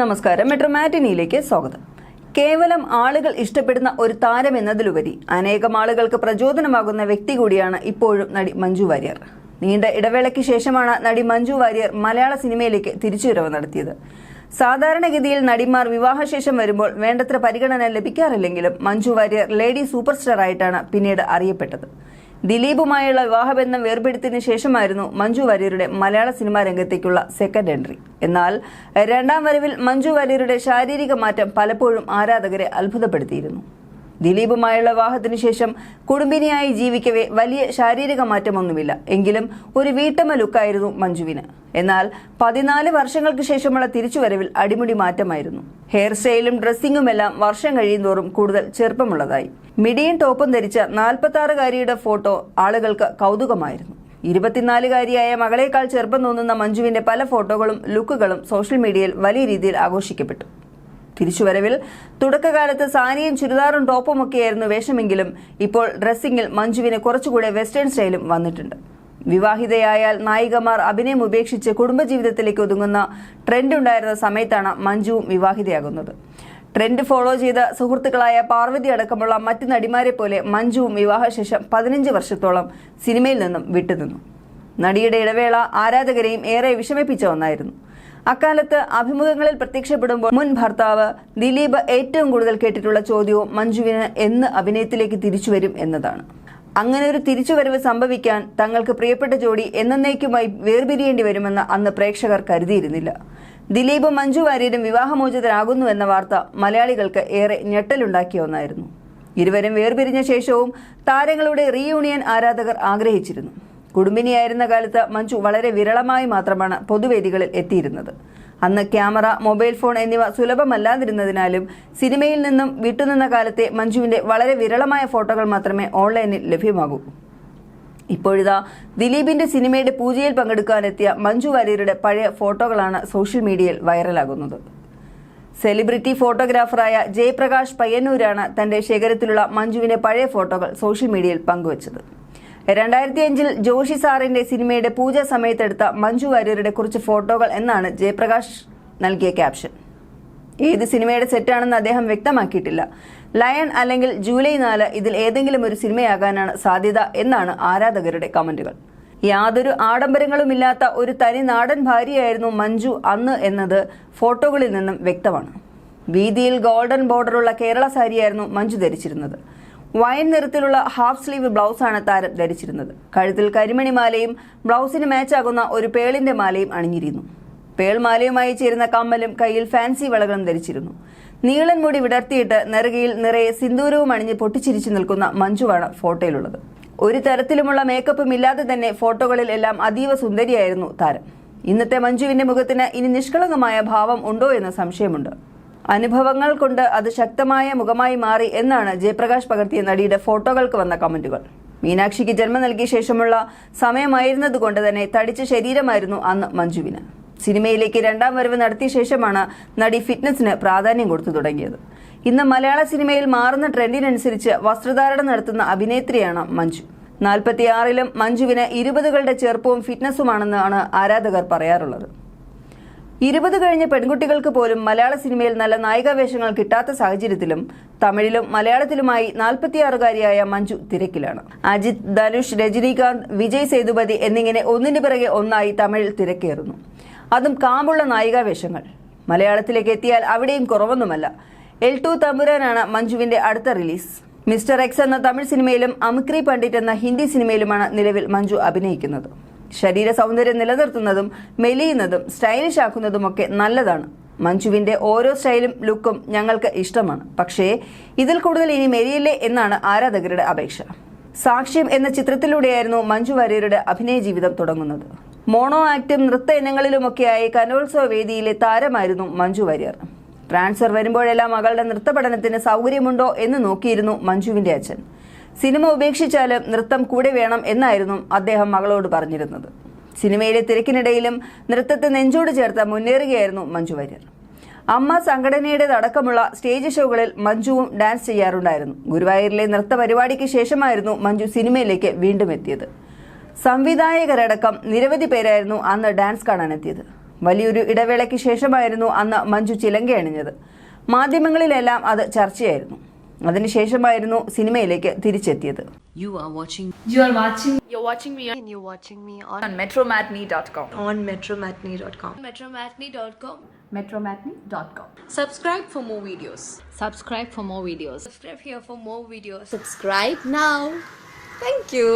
നമസ്കാരം. മെട്രോ മാറ്റിനിയിലേക്ക് സ്വാഗതം. കേവലം ആളുകൾ ഇഷ്ടപ്പെടുന്ന ഒരു താരം എന്നതിലുപരി അനേകം ആളുകൾക്ക് പ്രചോദനമാകുന്ന വ്യക്തി കൂടിയാണ് ഇപ്പോഴും നടി മഞ്ജു വാര്യർ. നീണ്ട ഇടവേളയ്ക്ക് ശേഷമാണ് നടി മഞ്ജു വാര്യർ മലയാള സിനിമയിലേക്ക് തിരിച്ചുവരവ് നടത്തിയത്. സാധാരണഗതിയിൽ നടിമാർ വിവാഹശേഷം വരുമ്പോൾ വേണ്ടത്ര പരിഗണന ലഭിക്കാറില്ലെങ്കിലും Manju Warrier lady super star ആയിട്ടാണ് പിന്നീട് അറിയപ്പെട്ടത്. ദിലീപുമായുള്ള വിവാഹബന്ധം വേർപെടുത്തിയതിനു ശേഷമായിരുന്നു മഞ്ജു വാര്യരുടെ മലയാള സിനിമാ രംഗത്തേക്കുള്ള സെക്കൻഡ് എൻട്രി എന്നാൽ രണ്ടാം വരവിൽ മഞ്ജു വാര്യരുടെ ശാരീരിക മാറ്റം പലപ്പോഴും ആരാധകരെ അത്ഭുതപ്പെടുത്തിയിരുന്നു. ദിലീപുമായുള്ള വിവാഹത്തിന് ശേഷം കുടുംബിനിയായി ജീവിക്കവേ വലിയ ശാരീരിക മാറ്റമൊന്നുമില്ല. എങ്കിലും ഒരു വീട്ടമ്മ ലുക്കായിരുന്നു മഞ്ജുവിന്. എന്നാൽ പതിനാല് വർഷങ്ങൾക്ക് ശേഷമുള്ള തിരിച്ചുവരവിൽ അടിമുടി മാറ്റമായിരുന്നു. ഹെയർ സ്റ്റൈലും ഡ്രസ്സിങ്ങുമെല്ലാം വർഷം കഴിയുന്തോറും കൂടുതൽ ചെറുപ്പമുള്ളതായി. മിഡിയൻ ടോപ്പും ധരിച്ച നാൽപ്പത്തി ആറുകാരിയുടെ ഫോട്ടോ ആളുകൾക്ക് കൗതുകമായിരുന്നു. ഇരുപത്തിനാലുകാരിയായ മകളേക്കാൾ ചെറുപ്പം തോന്നുന്ന മഞ്ജുവിന്റെ പല ഫോട്ടോകളും ലുക്കുകളും സോഷ്യൽ മീഡിയയിൽ വലിയ രീതിയിൽ ആഘോഷിക്കപ്പെട്ടു. തിരിച്ചുവരവിൽ. തുടക്കകാലത്ത് സാരിയും ചുരിദാറും ടോപ്പും ഒക്കെയായിരുന്നു വേഷമെങ്കിലും ഇപ്പോൾ ഡ്രസ്സിംഗിൽ മഞ്ജുവിന് കുറച്ചുകൂടെ വെസ്റ്റേൺ സ്റ്റൈലും വന്നിട്ടുണ്ട്. വിവാഹിതയായാൽ നായികമാർ അഭിനയം ഉപേക്ഷിച്ച് കുടുംബജീവിതത്തിലേക്ക് ഒതുങ്ങുന്ന ട്രെൻഡ് ഉണ്ടായിരുന്ന സമയത്താണ് മഞ്ജുവും വിവാഹിതയാകുന്നത്. ട്രെൻഡ് ഫോളോ ചെയ്ത സുഹൃത്തുക്കളായ പാർവതി അടക്കമുള്ള മറ്റ് നടിമാരെ പോലെ മഞ്ജുവും വിവാഹശേഷം പതിനഞ്ച് വർഷത്തോളം സിനിമയിൽ നിന്നും വിട്ടുനിന്നു. നടിയുടെ ഇടവേള ആരാധകരെയും ഏറെ വിഷമിപ്പിച്ച ഒന്നായിരുന്നു. അക്കാലത്ത് അഭിമുഖങ്ങളിൽ പ്രത്യക്ഷപ്പെടുമ്പോൾ മുൻ ഭർത്താവ് ദിലീപ് ഏറ്റവും കൂടുതൽ കേട്ടിട്ടുള്ള ചോദ്യവും മഞ്ജുവിന് എന്ന് അഭിനയത്തിലേക്ക് തിരിച്ചുവരും എന്നതാണ്. അങ്ങനെ ഒരു തിരിച്ചുവരവ് സംഭവിക്കാൻ തങ്ങൾക്ക് പ്രിയപ്പെട്ട ജോഡി എന്നേക്കുമായി വേർപിരിയേണ്ടി വരുമെന്ന് അന്ന് പ്രേക്ഷകർ കരുതിയിരുന്നില്ല. ദിലീപ് മഞ്ജു വാര്യരും വിവാഹമോചിതരാകുന്നു എന്ന വാർത്ത മലയാളികൾക്ക് ഏറെ ഞെട്ടലുണ്ടാക്കിയ ഒന്നായിരുന്നു. ഇരുവരും വേർപിരിഞ്ഞ ശേഷവും താരങ്ങളുടെ റീയൂണിയൻ ആരാധകർ ആഗ്രഹിച്ചിരുന്നു. കുടുംബിനിയായിരുന്ന കാലത്ത് മഞ്ജു വളരെ വിരളമായി മാത്രമാണ് പൊതുവേദികളിൽ എത്തിയിരുന്നത്. അന്ന് ക്യാമറ മൊബൈൽ ഫോൺ എന്നിവ സുലഭമല്ലാതിരുന്നതിനാലും സിനിമയിൽ നിന്നും വിട്ടുനിന്ന കാലത്തെ മഞ്ജുവിന്റെ വളരെ വിരളമായ ഫോട്ടോകൾ മാത്രമേ ഓൺലൈനിൽ ലഭ്യമാകൂ. ഇപ്പോഴിതാ ദിലീപിന്റെ സിനിമയുടെ പൂജയിൽ പങ്കെടുക്കാനെത്തിയ മഞ്ജു വാര്യരുടെ പഴയ ഫോട്ടോകളാണ് സോഷ്യൽ മീഡിയയിൽ വൈറലാകുന്നത്. സെലിബ്രിറ്റി ഫോട്ടോഗ്രാഫറായ ജയപ്രകാശ് പയ്യന്നൂരാണ് തന്റെ ശേഖരത്തിലുള്ള മഞ്ജുവിന്റെ പഴയ ഫോട്ടോകൾ സോഷ്യൽ മീഡിയയിൽ പങ്കുവച്ചത്. രണ്ടായിരത്തി അഞ്ചിൽ ജോഷി സാറിന്റെ സിനിമയുടെ പൂജ സമയത്തെടുത്ത മഞ്ജു വാര്യരുടെ കുറച്ച് ഫോട്ടോകൾ എന്നാണ് ജയപ്രകാശ് നൽകിയ ക്യാപ്ഷൻ. ഏത് സിനിമയുടെ സെറ്റാണെന്ന് അദ്ദേഹം വ്യക്തമാക്കിയിട്ടില്ല. ലയൺ അല്ലെങ്കിൽ ജൂലൈ നാല് ഇതിൽ ഏതെങ്കിലും ഒരു സിനിമയാകാനാണ് സാധ്യത എന്നാണ് ആരാധകരുടെ കമന്റുകൾ. യാതൊരു ആഡംബരങ്ങളുമില്ലാത്ത ഒരു തനി നാടൻ ഭാര്യയായിരുന്നു മഞ്ജു അന്ന് എന്നത് ഫോട്ടോകളിൽ നിന്നും വ്യക്തമാണ്. വീതിയിൽ ഗോൾഡൻ ബോർഡറുള്ള കേരള സാരിയായിരുന്നു മഞ്ജു ധരിച്ചിരുന്നത്. വൈൻ നിറത്തിലുള്ള ഹാഫ് സ്ലീവ് ബ്ലൗസാണ് താരം ധരിച്ചിരുന്നത്. കഴുത്തിൽ കരിമണി മാലയും ബ്ലൗസിന് മാച്ചാകുന്ന ഒരു പേളിന്റെ മാലയും അണിഞ്ഞിരുന്നു. പേൾ മാലയുമായി ചേരുന്ന കമ്മലും കയ്യിൽ ഫാൻസി വളകളും ധരിച്ചിരുന്നു. നീളൻ മുടി വിടർത്തിയിട്ട് നെറുകയിൽ നിറയെ സിന്ദൂരവും അണിഞ്ഞ് പൊട്ടിച്ചിരിച്ചു നിൽക്കുന്ന മഞ്ജുവാണ് ഫോട്ടോയിലുള്ളത്. ഒരു തരത്തിലുമുള്ള മേക്കപ്പും ഇല്ലാതെ തന്നെ ഫോട്ടോകളിൽ എല്ലാം അതീവ സുന്ദരിയായിരുന്നു താരം. ഇന്നത്തെ മഞ്ജുവിന്റെ മുഖത്തിന് ഇനി നിഷ്കളങ്കമായ ഭാവം ഉണ്ടോ എന്ന് സംശയമുണ്ട്. അനുഭവങ്ങൾ കൊണ്ട് അത് ശക്തമായ മുഖമായി മാറി എന്നാണ് ജയപ്രകാശ് പകർത്തിയ നടിയുടെ ഫോട്ടോകൾക്ക് വന്ന കമന്റുകൾ. മീനാക്ഷിക്ക് ജന്മം നൽകിയ ശേഷമുള്ള സമയമായിരുന്നതുകൊണ്ട് തന്നെ തടിച്ച ശരീരമായിരുന്നു അന്ന് മഞ്ജുവിന്. സിനിമയിലേക്ക് രണ്ടാം വരവ് നടത്തിയ ശേഷമാണ് നടി ഫിറ്റ്നസിന് പ്രാധാന്യം കൊടുത്തു തുടങ്ങിയത്. ഇന്ന് മലയാള സിനിമയിൽ മാറുന്ന ട്രെൻഡിനനുസരിച്ച് വസ്ത്രധാരണം നടത്തുന്ന അഭിനേത്രിയാണ് മഞ്ജു. നാൽപ്പത്തിയാറിലും മഞ്ജുവിന് ഇരുപതുകളുടെ ചെറുപ്പവും ഫിറ്റ്നസുമാണെന്നാണ് ആരാധകർ പറയാറുള്ളത്. ഇരുപത് കഴിഞ്ഞ പെൺകുട്ടികൾക്ക് പോലും മലയാള സിനിമയിൽ നല്ല നായികാവേഷങ്ങൾ കിട്ടാത്ത സാഹചര്യത്തിലും തമിഴിലും മലയാളത്തിലുമായി നാൽപ്പത്തിയാറുകാരിയായ മഞ്ജു തിരക്കിലാണ്. അജിത് ധനുഷ് രജനീകാന്ത് വിജയ് സേതുപതി എന്നിങ്ങനെ ഒന്നിനു പിറകെ ഒന്നായി തമിഴിൽ തിരക്കേറുന്നു. അതും കാമ്പുള്ള നായികാവേഷങ്ങൾ. മലയാളത്തിലേക്ക് എത്തിയാൽ അവിടെയും കുറവൊന്നുമല്ല. എൽ ടു തമ്പുരാനാണ് മഞ്ജുവിന്റെ അടുത്ത റിലീസ്. മിസ്റ്റർ എക്സ് എന്ന തമിഴ് സിനിമയിലും അമിക്രി പണ്ഡിറ്റ് എന്ന ഹിന്ദി സിനിമയിലുമാണ് നിലവിൽ മഞ്ജു അഭിനയിക്കുന്നത്. ശരീര സൗന്ദര്യം നിലനിർത്തുന്നതും മെലിയുന്നതും സ്റ്റൈലിഷ് ആക്കുന്നതുമൊക്കെ നല്ലതാണ്. മഞ്ജുവിന്റെ ഓരോ സ്റ്റൈലും ലുക്കും ഞങ്ങൾക്ക് ഇഷ്ടമാണ്. പക്ഷേ ഇതിൽ കൂടുതൽ ഇനി മെലിയില്ലേ എന്നാണ് ആരാധകരുടെ അപേക്ഷ. സാക്ഷ്യം എന്ന ചിത്രത്തിലൂടെയായിരുന്നു മഞ്ജു വാര്യരുടെ അഭിനയ ജീവിതം തുടങ്ങുന്നത്. മോണോ ആക്ടും നൃത്ത ഇനങ്ങളിലുമൊക്കെയായി കലോത്സവ വേദിയിലെ താരമായിരുന്നു മഞ്ജു വാര്യർ. ട്രാൻസ്ഫർ വരുമ്പോഴെല്ലാം മകളുടെ നൃത്ത പഠനത്തിന് സൗകര്യമുണ്ടോ എന്ന് നോക്കിയിരുന്നു മഞ്ജുവിന്റെ അച്ഛൻ. സിനിമ ഉപേക്ഷിച്ചാലും നൃത്തം കൂടെ വേണം എന്നായിരുന്നു അദ്ദേഹം മകളോട് പറഞ്ഞിരുന്നത്. സിനിമയിലെ തിരക്കിനിടയിലും നൃത്തത്തെ നെഞ്ചോട് ചേർത്ത് മുന്നേറുകയായിരുന്നു മഞ്ജു വാര്യർ. അമ്മ സംഘടനയുടേതടക്കമുള്ള സ്റ്റേജ് ഷോകളിൽ മഞ്ജുവും ഡാൻസ് ചെയ്യാറുണ്ടായിരുന്നു. ഗുരുവായൂരിലെ നൃത്ത പരിപാടിക്ക് ശേഷമായിരുന്നു മഞ്ജു സിനിമയിലേക്ക് വീണ്ടും എത്തിയത്. സംവിധായകരടക്കം നിരവധി പേരായിരുന്നു അന്ന് ഡാൻസ് കാണാനെത്തിയത്. വലിയൊരു ഇടവേളയ്ക്ക് ശേഷമായിരുന്നു അന്ന് മഞ്ജു ചിലങ്ക അണിഞ്ഞത് മാധ്യമങ്ങളിലെല്ലാം അത് ചർച്ചയായിരുന്നു. അതിനുശേഷമായിരുന്നു സിനിമയിലേക്ക് തിരിച്ചെത്തിയത് You are watching You are watching You're watching me and you're watching me on, on metromatney.com. on metromatney.com. metromatney.com. Metromatney.com. Subscribe for more videos. subscribe for more videos. Subscribe here for more videos. Subscribe now. Thank you.